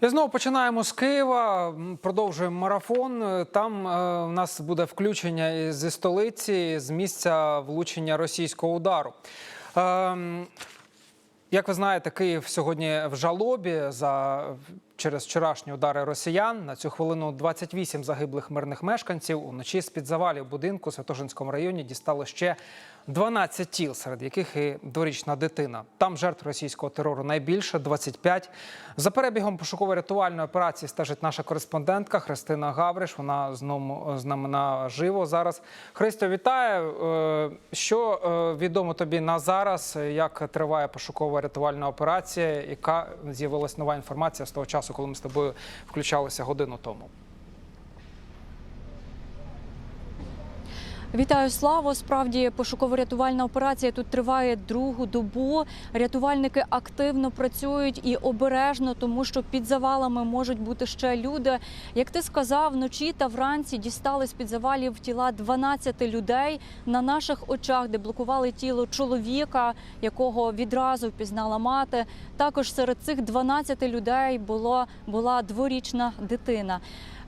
І знову починаємо з Києва. Продовжуємо марафон. Е, Там е, у нас буде включення зі столиці з місця влучення російського удару. Е, Як ви знаєте, Київ сьогодні в жалобі за через вчорашні удари росіян. На цю хвилину 28 загиблих мирних мешканців. Уночі з під завалів будинку у Святошинському районі дістало ще 12 тіл, серед яких і дворічна дитина. Там жертв російського терору найбільше 25. За перебігом пошуково-рятувальної операції стежить наша кореспондентка Христина Гавриш. Вона знову з нами наживо зараз. Христо, вітаю. Е, Що е, відомо тобі на зараз? Як триває пошуково-рятувальна операція? Яка з'явилась нова інформація з того часу, коли ми з тобою включалися годину тому? Вітаю славу. Справді пошуково-рятувальна операція тут триває другу добу. Рятувальники активно працюють і обережно, тому що під завалами можуть бути ще люди. Як ти сказав, вночі та вранці дістали з під завалів тіла 12 людей на наших очах, де блокували тіло чоловіка, якого відразу впізнала мати. Також серед цих 12 людей було була дворічна дитина.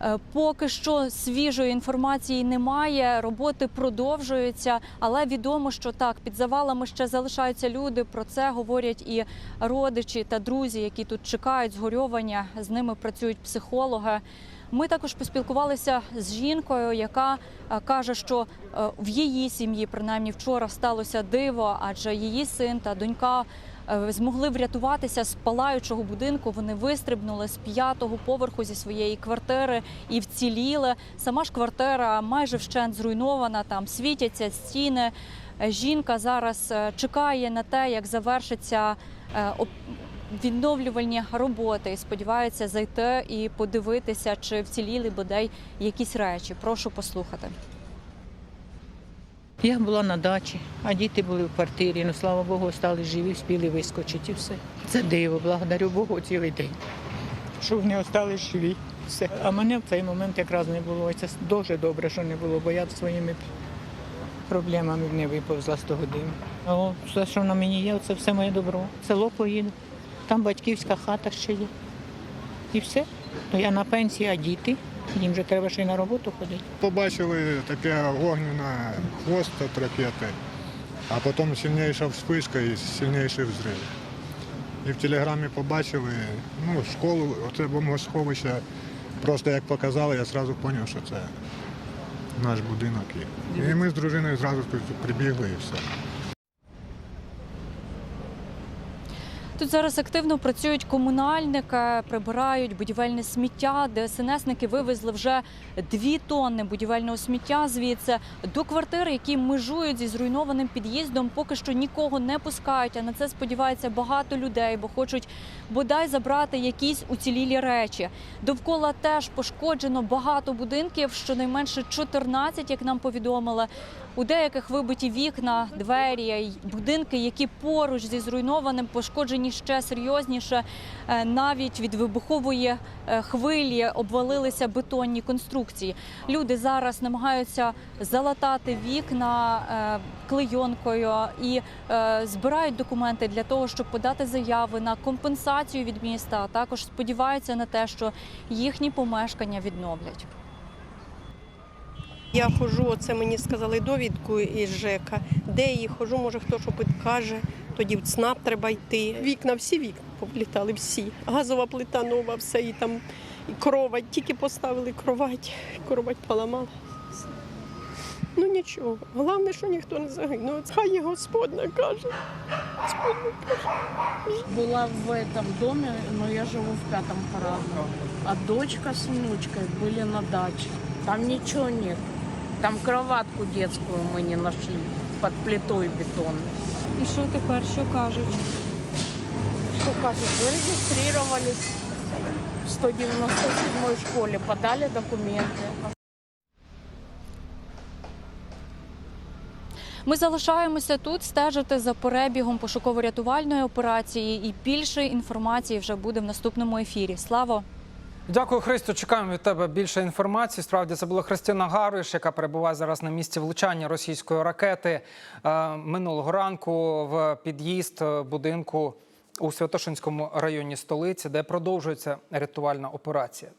Е, Поки що свіжої інформації немає, роботи продовжуються, але відомо, що так під завалами ще залишаються люди. Про це говорять і родичі та друзі, які тут чекають згорьовання. З ними працюють психологи. Ми також поспілкувалися з жінкою, яка е, каже, що е, в її сім'ї, принаймні вчора, сталося диво, адже її син та донька змогли врятуватися з палаючого будинку. Вони вистрибнули з п'ятого поверху зі своєї квартири і вціліли. Сама ж квартира майже вщент зруйнована. Там світяться стіни. Е, Жінка зараз е, чекає на те, як завершиться е, відновлювальні роботи. І сподівається зайти і подивитися, чи вціліли бодай якісь речі. Прошу послухати. Я була на дачі, а діти були в квартирі. Ну слава Богу, стали живі, спіли вискочити і все. Це диво, благодарю Богу цілий день. Що вони остались живі. Все. А мене в цей момент якраз не було. І це дуже добре, що не було, бо я своїми проблемами не виповзла з того диму. А все, що на мені є, це все моє добро. Село поїду. Там батьківська хата ще є. І все. То я на пенсії, а діти. Їм же треба ще й на роботу ходити. Побачили таке огняне хвост від ракети, а потім сильніша вспишка і сильніший взрив. І в телеграмі побачили, ну, школу, оце бомбосховище. Просто як показали, я одразу зрозумів, що це наш будинок. І ми з дружиною одразу прибігли і все. Тут зараз активно працюють комунальники, прибирають будівельне сміття. ДСНСники вивезли вже дві тонни будівельного сміття звідси до квартир, які межують зі зруйнованим під'їздом. Поки що нікого не пускають. А на це сподівається багато людей, бо хочуть бодай забрати якісь уцілілі речі. Довкола теж пошкоджено багато будинків, щонайменше 14, як нам повідомили. У деяких вибиті вікна, двері, будинки, які поруч зі зруйнованим пошкоджені ще серйозніше. Е, Навіть від вибухової е, хвилі обвалилися бетонні конструкції. Люди зараз намагаються залатати вікна е, клейонкою і збирають документи для того, щоб подати заяви на компенсацію від міста. А також сподіваються на те, що їхні помешкання відновлять. Я ходжу, оце мені сказали довідку із ЖЕКа. Де я її ходжу, може хто що підкаже. Тоді в ЦНАП треба йти. Вікна, всі вікна повлітали, всі. Газова плита нова, все і там і кровать. Тільки поставили кровать, кровать поламала. Ну нічого. Головне, що ніхто не загинув. Хай і Господь накаже. Господь накаже. была в этом доме, но я живу в пятом парадном. А дочка с внучкой были на даче. Там ничего нет. Там кроватку детскую мы не нашли под плитой бетонной. І що тепер? Що кажуть? Что кажут, зарегистрировались в 197 школе, подали документы. Ми залишаємося тут стежити за перебігом пошуково-рятувальної операції. І більше інформації вже буде в наступному ефірі. Слава! Дякую, Христо. Чекаємо від тебе більше інформації. Справді це була Христина Гаруш, яка перебуває зараз на місці влучання російської ракети Е, минулого ранку в під'їзд будинку у Святошинському районі столиці, де продовжується рятувальна операція.